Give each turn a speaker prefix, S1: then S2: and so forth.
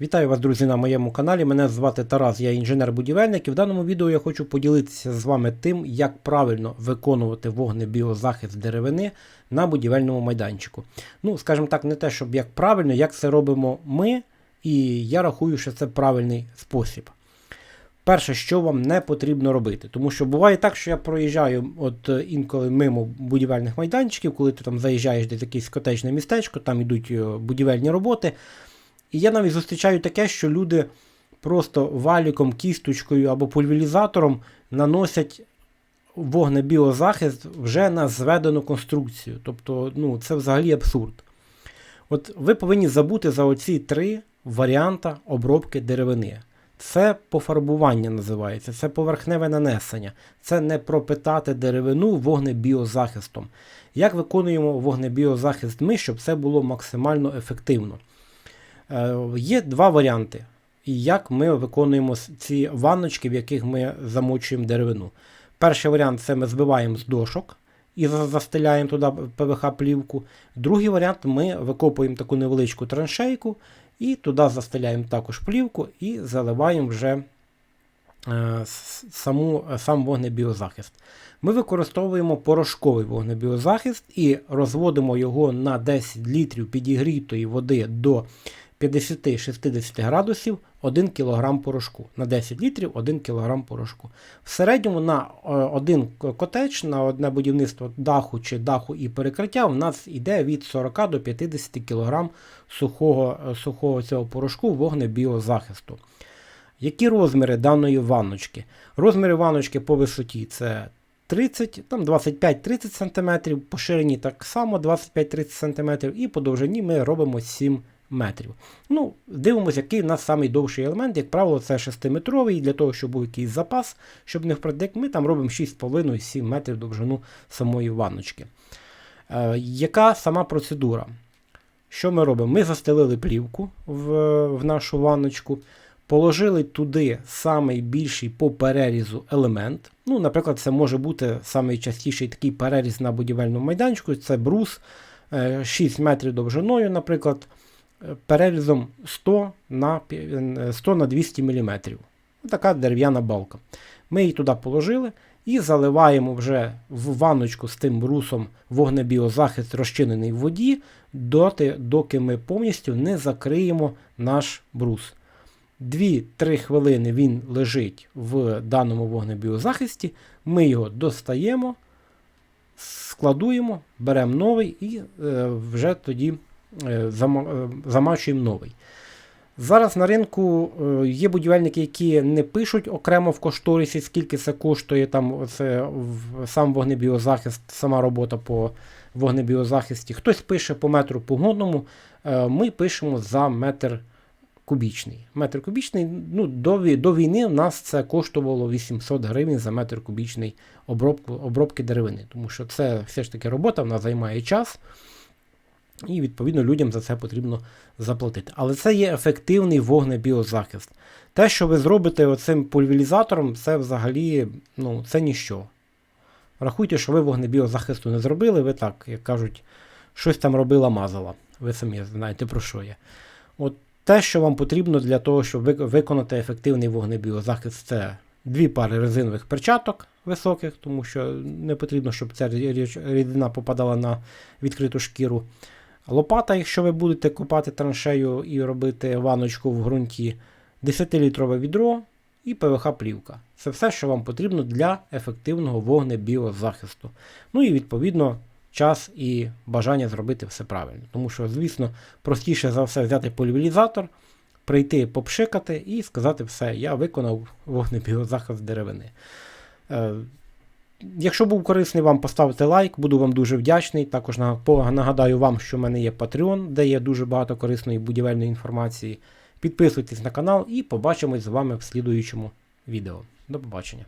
S1: Вітаю вас, друзі, на моєму каналі. Мене звати Тарас, я інженер-будівельник, і в даному відео я хочу поділитися з вами тим, як правильно виконувати вогнебіозахист деревини на будівельному майданчику. Ну, скажімо так, не те, щоб як правильно, як це робимо ми, і я рахую, що це правильний спосіб. Перше, що вам не потрібно робити, тому що буває так, що я проїжджаю от е, інколи мимо будівельних майданчиків, коли ти там заїжджаєш десь якесь котечне містечко, там йдуть е, будівельні роботи. І я навіть зустрічаю таке, що люди просто валіком, кісточкою або пульверізатором наносять вогнебіозахист вже на зведену конструкцію. Тобто, ну, це взагалі абсурд. От ви повинні забути за оці три варіанти обробки деревини. Це пофарбування називається, це поверхневе нанесення, це не пропитати деревину вогнебіозахистом. Як виконуємо вогнебіозахист ми, щоб це було максимально ефективно? Е, Є два варіанти, як ми виконуємо ці ванночки, в яких ми замочуємо деревину. Перший варіант це ми збиваємо з дошок і застеляємо туди ПВХ-плівку. Другий варіант ми викопуємо таку невеличку траншейку і туди застеляємо також плівку і заливаємо вже е, саму, сам вогнебіозахист. Ми використовуємо порошковий вогнебіозахист і розводимо його на 10 літрів підігрітої води до 50-60 градусів 1 кг порошку. На 10 літрів 1 кг порошку. В середньому на е, один котеч, на одне будівництво даху чи даху і перекриття в нас йде від 40 до 50 кг сухого, е, сухого цього порошку вогнебіозахисту. Які розміри даної ванночки? Розміри ванночки по висоті це 30, там 25-30 см, по ширині так само 25-30 см, і по довжині ми робимо 7 метрів. Ну, дивимося, який в нас найдовший елемент. Як правило, це 6-метровий, для того, щоб був якийсь запас, щоб не впредик, ми там робимо 6,5-7 метрів довжину самої ванночки. Е, яка сама процедура? Що ми робимо? Ми застелили плівку в, в нашу ванночку, положили туди самий більший по перерізу елемент. Ну, наприклад, це може бути найчастіший такий переріз на будівельному майданчику. Це брус е, 6 метрів довжиною, наприклад, е, перерізом 100 на, е, 100 на 200 мм. Така дерев'яна балка. Ми її туди положили і заливаємо вже в ванночку з тим брусом вогнебіозахист розчинений в воді, доти, доки ми повністю не закриємо наш брус. 2-3 хвилини він лежить в даному вогнебіозахисті. Ми його достаємо, складуємо, беремо новий і е, вже тоді е, е, замачуємо новий. Зараз на ринку е, є будівельники, які не пишуть окремо в кошторисі, скільки це коштує там оце, в, сам вогнебіозахист, сама робота по вогнебіозахисті. Хтось пише по метру погодному, е, ми пишемо за метр кубічний. Метр кубічний, ну, до, до війни в нас це коштувало 800 гривень за метр кубічний обробку, обробки деревини. Тому що це все ж таки робота, вона займає час. І, відповідно, людям за це потрібно заплатити. Але це є ефективний вогнебіозахист. Те, що ви зробите оцим пульверізатором, це взагалі ну, це ніщо. Рахуйте, що ви вогнебіозахисту не зробили, ви так, як кажуть, щось там робила мазала. Ви самі знаєте про що я. От те, що вам потрібно для того, щоб виконати ефективний вогнебіозахист, це дві пари резинових перчаток високих, тому що не потрібно, щоб ця рідина попадала на відкриту шкіру. Лопата, якщо ви будете копати траншею і робити ваночку в ґрунті, 10-літрове відро і ПВХ-плівка. Це все, що вам потрібно для ефективного вогнебіозахисту. Ну і відповідно час і бажання зробити все правильно. Тому що, звісно, простіше за все взяти пульверізатор, прийти попшикати і сказати все, я виконав вогнебіозахист деревини. Якщо був корисний вам, поставте лайк, буду вам дуже вдячний. Також нагадаю вам, що в мене є Patreon, де є дуже багато корисної будівельної інформації. Підписуйтесь на канал і побачимось з вами в слідуючому відео. До побачення.